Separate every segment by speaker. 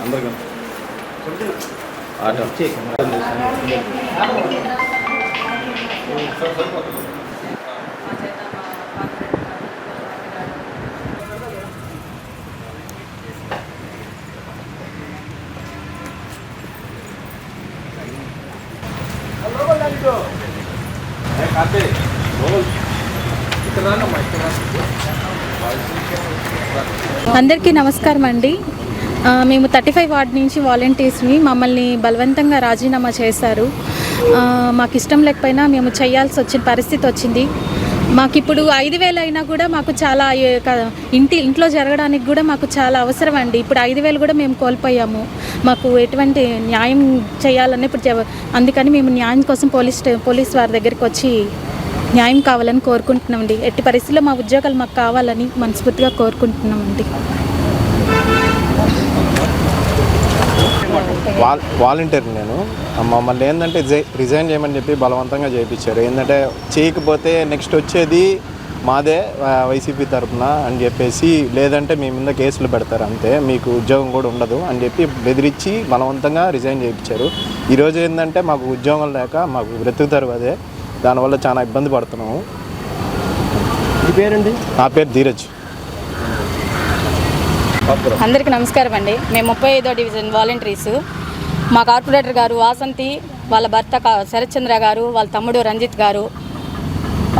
Speaker 1: అందరికీ ఆట
Speaker 2: అందరికీ నమస్కారం అండి. మేము థర్టీ ఫైవ్ వార్డ్ నుంచి వాలంటీర్స్ని మమ్మల్ని బలవంతంగా రాజీనామా చేశారు. మాకు ఇష్టం లేకపోయినా మేము చేయాల్సి వచ్చిన పరిస్థితి వచ్చింది. మాకు ఇప్పుడు ఐదు వేలు అయినా కూడా మాకు చాలా ఇంటి ఇంట్లో జరగడానికి కూడా మాకు చాలా అవసరం అండి. ఇప్పుడు ఐదు వేలు కూడా మేము కోల్పోయాము. మాకు ఎటువంటి న్యాయం చేయాలని ఇప్పుడు అందుకని మేము న్యాయం కోసం పోలీస్ పోలీస్ వారి దగ్గరికి వచ్చి న్యాయం కావాలని కోరుకుంటున్నామండి. ఎట్టి పరిస్థితుల్లో మా ఉద్యోగాలు మాకు కావాలని మనస్ఫూర్తిగా కోరుకుంటున్నామండి.
Speaker 3: వాల్ వాలంటీర్ నేను. మమ్మల్ని ఏంటంటే రిజైన్ చేయమని చెప్పి బలవంతంగా చేయించారు. ఏంటంటే చేయకపోతే నెక్స్ట్ వచ్చేది మాదే వైసీపీ తరఫున అని చెప్పేసి లేదంటే మీ మీద కేసులు పెడతారు అంతే. మీకు ఉద్యోగం కూడా ఉండదు అని చెప్పి బెదిరించి బలవంతంగా రిజైన్ చేయించారు. ఈరోజు ఏంటంటే మాకు ఉద్యోగం లేక మాకు బ్రతుకుతారు అదే. దానివల్ల చాలా ఇబ్బంది పడుతున్నాము.
Speaker 1: మీ పేరండి?
Speaker 3: నా పేరు ధీరజ్.
Speaker 2: అందరికీ నమస్కారం అండి. మేము ముప్పై ఐదో డివిజన్ వాలంటీర్స్. మా కార్పొరేటర్ గారు వాసంతి వాళ్ళ భర్త కా- శరత్చంద్ర గారు వాళ్ళ తమ్ముడు రంజిత్ గారు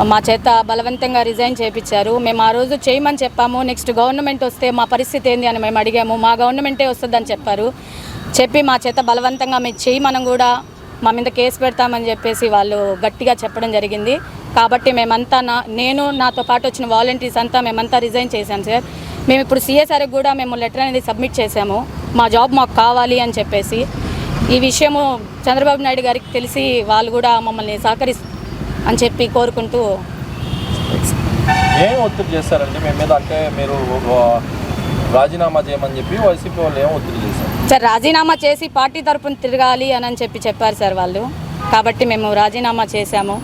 Speaker 2: మా చేత బలవంతంగా రిజైన్ చేయించారు మేము ఆ రోజు చేయమని చెప్పాము. నెక్స్ట్ గవర్నమెంట్ వస్తే మా పరిస్థితి ఏంది అని మేము అడిగాము. మా గవర్నమెంటే వస్తుందని చెప్పారు. చెప్పి మా చేత బలవంతంగా మేము చేయమనం కూడా మా మీద కేసు పెడతామని చెప్పేసి వాళ్ళు గట్టిగా చెప్పడం జరిగింది. కాబట్టి మేమంతా నా నేను నాతో పాటు వచ్చిన వాలంటీర్స్ అంతా మేమంతా రిజైన్ చేశాం సార్. మేము ఇప్పుడు సిఎస్ఆర్కి కూడా మేము లెటర్ అనేది సబ్మిట్ చేశాము. మా జాబ్ మాకు కావాలి అని చెప్పేసి. ఈ విషయము చంద్రబాబు నాయుడు గారికి తెలిసి వాళ్ళు కూడా మమ్మల్ని సహకరి అని చెప్పి కోరుకుంటూ
Speaker 1: ఏం ఒత్తిడి చేస్తారండి మీద అంటే మీరు రాజీనామా చేయమని చెప్పి వైసీపీ వాళ్ళు ఏం ఒత్తిడి చేశారు?
Speaker 2: సార్ రాజీనామా చేసి పార్టీ తరపున తిరగాలి అని అని చెప్పి చెప్పారు సార్ వాళ్ళు. కాబట్టి మేము రాజీనామా చేశాము.